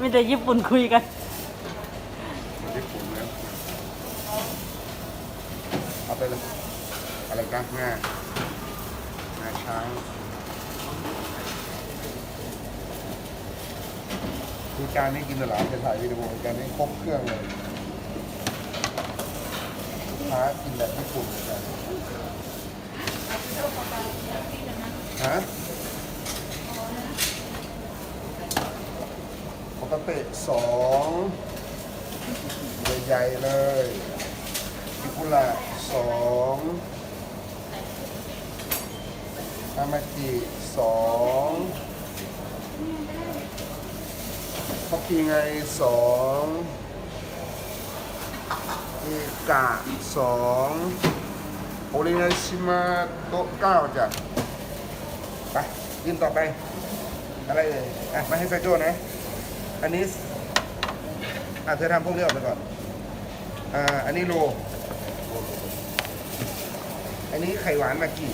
มีแต่ญี่ปุ่นคุยกัน ญี่ปุ่นแล้วเอาไปเลยอะไรกันงางาช้างคือการนี้กินตลาดจะถ่ายวิดีโอการนี้ครบเครื่องเลยลูกค้ากินแบบญี่ปุ่นเลยกันฮะ ปกติสองใหญ่ๆเลยอิคุระสองทามาจิสองฮอกกี้ไงสองเอกะสองโอรินาชิมาโตะเก้าจ้ะไปยินต่อไป อะไรเอ่ยอะมาให้ไซโจ้นะ อันนี้อะเธอทำพวกนี้ออกไปก่อน อ่า อันนี้โล อันนี้ไข่หวานมากี่